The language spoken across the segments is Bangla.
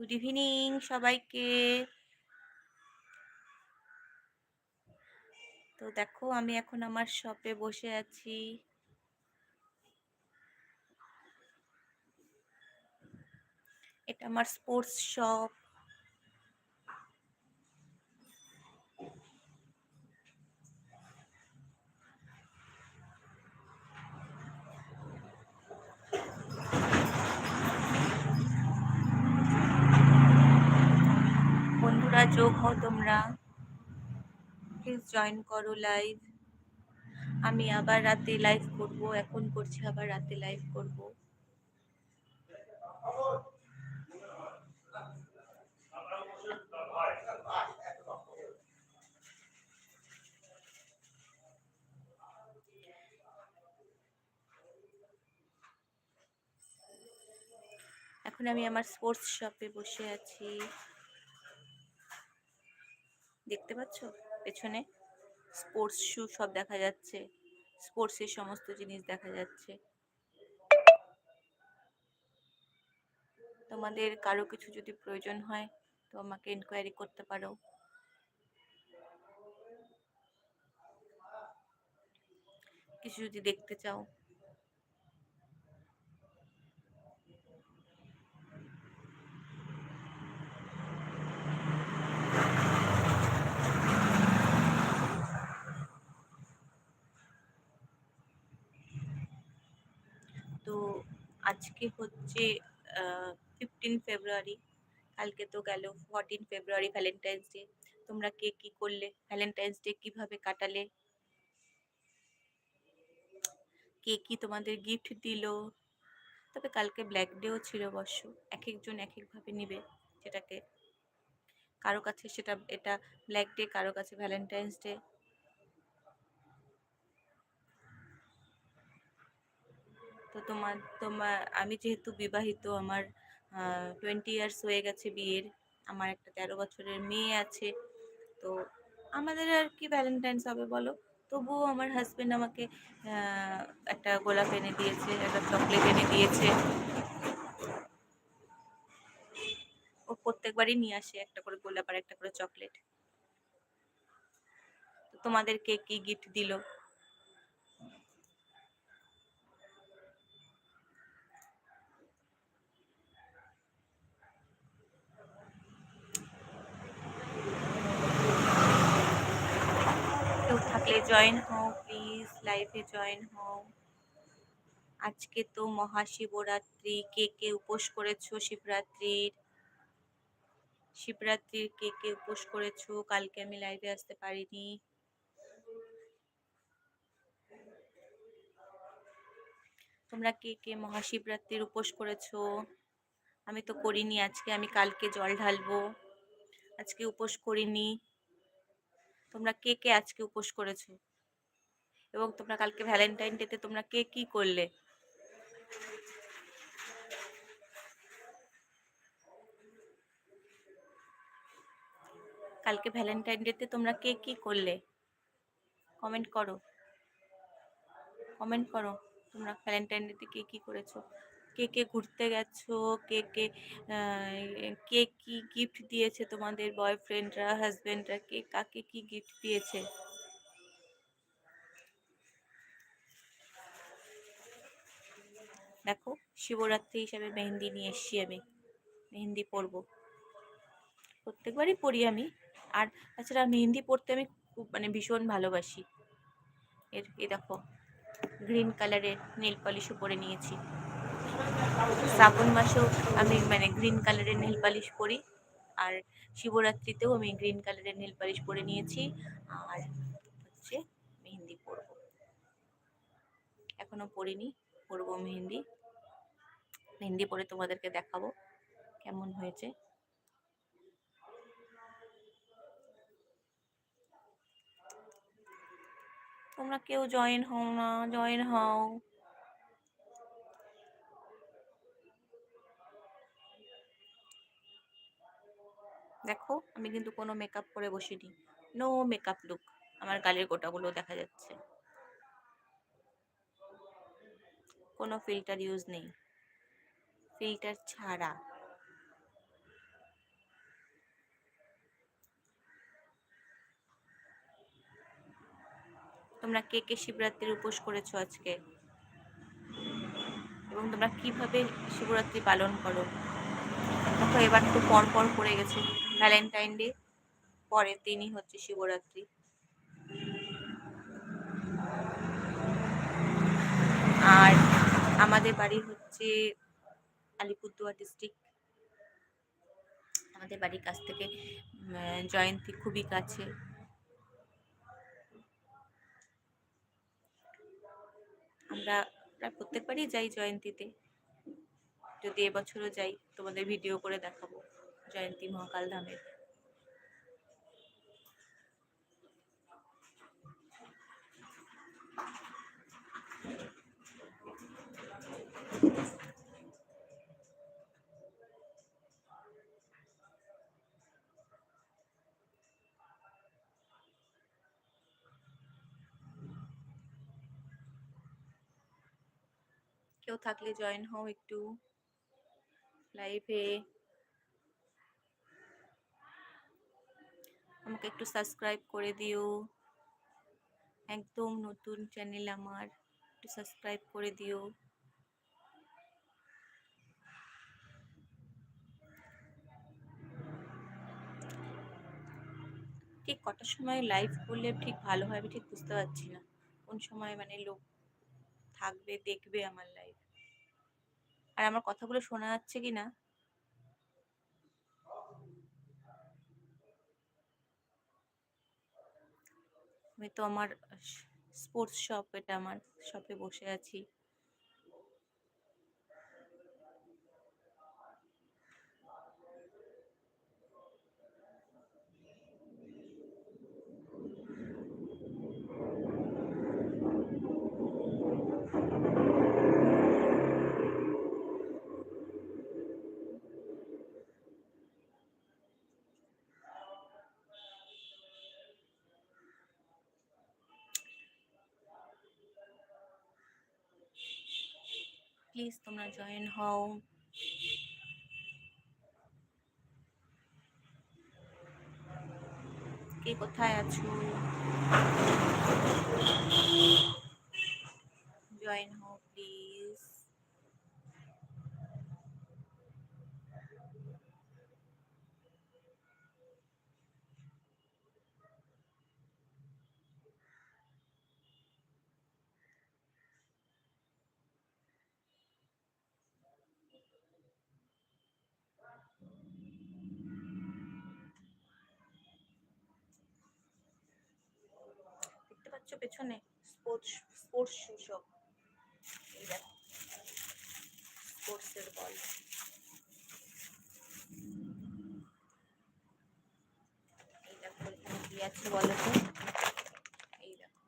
গুড ইভিনিং সবাইকে। তো দেখো, আমি এখন আমার শপে বসে আছি। এটা আমার স্পোর্টস শপ বন্ধুরা যোগ হও তোমরা। প্লিজ জয়েন করো লাইভ আমি আবার রাতে লাইভ করব, এখন করছি আবার রাতে লাইভ করব। এখন আমি আমার স্পোর্টস শপে বসে আছি। দেখতে পাচ্ছ? পেছনে স্পোর্টস শু সব দেখা যাচ্ছে। স্পোর্টসের সমস্ত জিনিস দেখা যাচ্ছে। তোমাদের কারও কিছু যদি প্রয়োজন হয়, তো আমাকে ইনকোয়ারি করতে পারো। কিছু যদি দেখতে চাও তো আজকে হচ্ছে ফিফটিন ফেব্রুয়ারি কালকে তো গেল ফোরটিন ফেব্রুয়ারি ভ্যালেন্টাইন্স ডে তোমরা কে কি করলে? ভ্যালেন্টাইন্স ডে কীভাবে কাটালে? কে কি তোমাদের গিফট দিল? তবে কালকে ব্ল্যাক ডেও ছিল অবশ্য। এক একজন এক একভাবে নিবে সেটাকে। কারও কাছে সেটা, এটা ব্ল্যাক ডে কারও কাছে ভ্যালেন্টাইন্স ডে তো তোমার তোমার, আমি যেহেতু বিবাহিত, আমার টোয়েন্টি ইয়ার্স হয়ে গেছে বিয়ের, আমার একটা তেরো বছরের মেয়ে আছে, তো আমাদের আর কি ভ্যালেন্টাইন্স হবে বলো? তবুও আমার হাজব্যান্ড আমাকে একটা গোলাপ এনে দিয়েছে, একটা চকলেট এনে দিয়েছে। ও প্রত্যেকবারই নিয়ে আসে একটা করে গোলাপ আর একটা করে চকলেট তোমাদেরকে কি গিফট দিল কেউ থাকলে জয়েন হও প্লিজ লাইভে জয়েন হও। আজকে তো মহাশিবরাত্রি, কে কে উপোস করেছ শিবরাত্রির? শিবরাত্রির কে কে উপোস করেছ? কালকে আমি লাইভে আসতে পারিনি। তোমরা কে কে মহাশিবরাত্রির উপোস করেছ? আমি তো করিনি আজকে, আমি কালকে জল ঢালবো। আজকে উপোস করিনি। তোমরা কে কে আজকে উপোস করেছ? এবং তোমরা কালকে ভ্যালেন্টাইন ডেতে তোমরা কে কি করলে? কালকে ভ্যালেন্টাইন ডেতে তোমরা কে কি করলে? কমেন্ট করো। কমেন্ট করো তোমরা ভ্যালেন্টাইন ডেতে কে কি করেছ? কে কে ঘুরতে গেছো? কে কে কে কি গিফট দিয়েছে তোমাদের বয়ফ্রেন্ডরা হাজবেন্ডরা কে কাকে কি গিফট দিয়েছে? দেখো, শিবরাত্রি হিসাবে মেহেন্দি নিয়ে এসছি আমি। মেহেন্দি পরবো। প্রত্যেকবারই পরি আমি। আর তাছাড়া মেহেন্দি পরতে আমি খুব মানে ভীষণ ভালোবাসি। এর, এ দেখো গ্রিন কালারের নেল পলিশও পরে নিয়েছি। শ্রাবণ মাসেও আমি মানে গ্রিন কালারের নেল পালিশ পরি। আর শিবরাত্রিতেও আমি গ্রিন কালারের নেল পালিশ পরে নিয়েছি। আর হচ্ছে মেহেন্দি পরব। এখনও পরিনি, পরব মেহেন্দি। মেহেন্দি পরে তোমাদেরকে দেখাবো কেমন হয়েছে। তোমরা কেউ জয়েন হও না জয়েন হও। দেখো, আমি কিন্তু কোনো মেকআপ করে বসিনি। নো মেকআপ লুক আমার গালের গোটাগুলো দেখা যাচ্ছে। কোনো ফিল্টার ইউজ নেই। ফিল্টার ছাড়া। তোমরা কে কে শিবরাত্রির উপোস করেছ আজকে? এবং তোমরা কীভাবে শিবরাত্রি পালন করো? দেখো, এবার তো পর পর পড়ে গেছে। ভ্যালেন্টাইন ডে পরের দিনই হচ্ছে শিবরাত্রি। আর আমাদের বাড়ি হচ্ছে আলিপুরদুয়ার ডিস্ট্রিক্ট আমাদের বাড়ির কাছ থেকে জয়ন্তী খুবই কাছে। আমরা প্রায় প্রত্যেকবারই যাই জয়ন্তীতে। যদি এবছরও যাই, তোমাদের ভিডিও করে দেখাবো। জয়ন্তী মহাকাল ধামের কেউ থাকলে জয়েন হও একটু লাইভে আমাকে একটু সাবস্ক্রাইব করে দিও। একদম নতুন চ্যানেল আমার, একটু সাবস্ক্রাইব করে দিও। ঠিক কটার সময় লাইভ করলে ঠিক ভালো আমি ঠিক বুঝতে পারছি না। কোন সময় মানে লোক থাকবে, দেখবে আমার লাইভ আর আমার কথাগুলো শোনা যাচ্ছে কি না আমি তো আমার স্পোর্টস শপ এটা আমার শপে বসে আছি। প্লিজ তোমরা জয়েন হও কে কোথায় আছো? জয়েন হও প্লিজ পাচ্ছ পেছনে স্পোর্টস স্পোর্টস শু সব এই দেখো স্পোর্টসের বল এই দেখো এখানে কি আছে বলো এই দেখো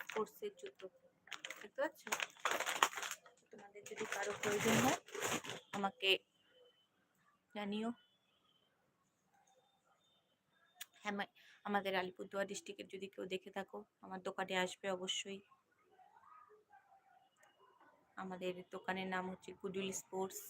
স্পোর্টসের জুতো দেখতে পাচ্ছ? তোমাদের যদি কারও প্রয়োজন হয়, আমাকে জানিও হ্যাঁ মা- আমাদের আলিপুরদুয়ার ডিস্ট্রিক্টের যদি কেউ দেখে থাকো, আমার দোকানে আসবে অবশ্যই। আমাদের দোকানের নাম হচ্ছে গুডউইল স্পোর্টস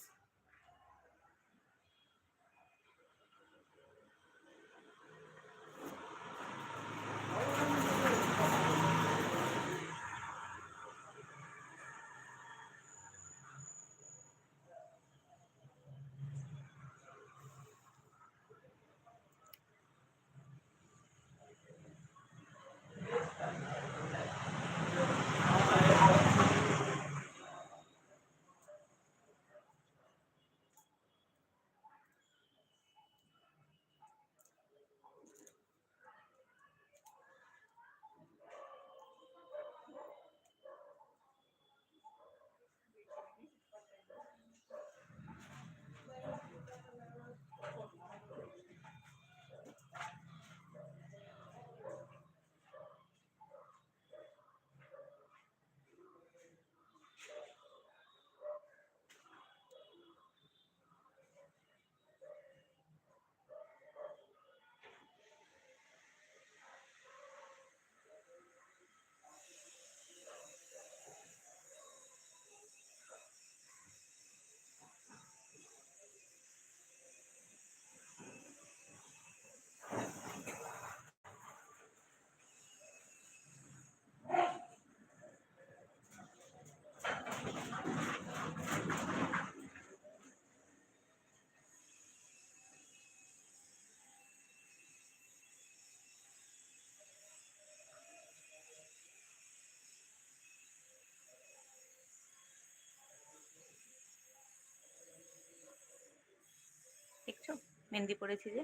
মেহেন্দি পরেছি যে।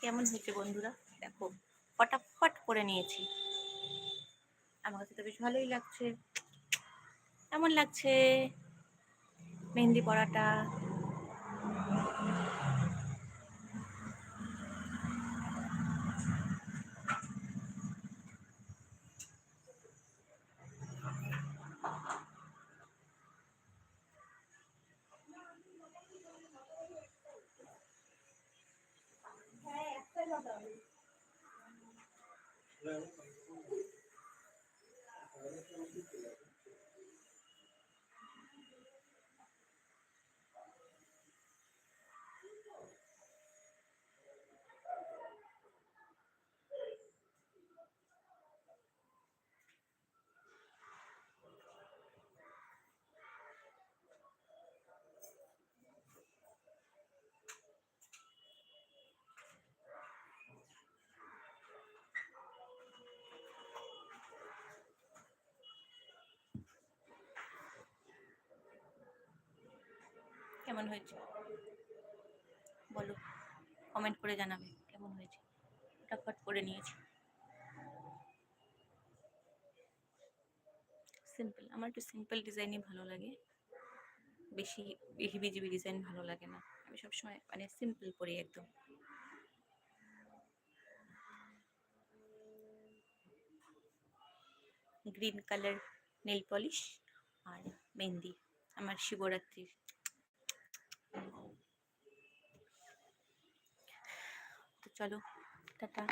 কেমন হয়েছে বন্ধুরা? দেখো, ফটাফট করে নিয়েছি। আমার কাছে তো বেশ ভালোই লাগছে। কেমন লাগছে? মেহেন্দি পরাটা? কেমন হয়েছে? বলো কমেন্ট করে জানাবে কেমন হয়েছে? ফটাফট করে নিয়েছি। সিম্পল আমার একটু সিম্পল ডিজাইনই ভালো লাগে। বেশি হিবিজিবি ডিজাইন ভালো লাগে না। আমি সবসময় মানে সিম্পল পরি একদম। গ্রিন কালার নেল পলিশ আর মেহেন্দি, আমার শিবরাত্রির। তো চলো টাটা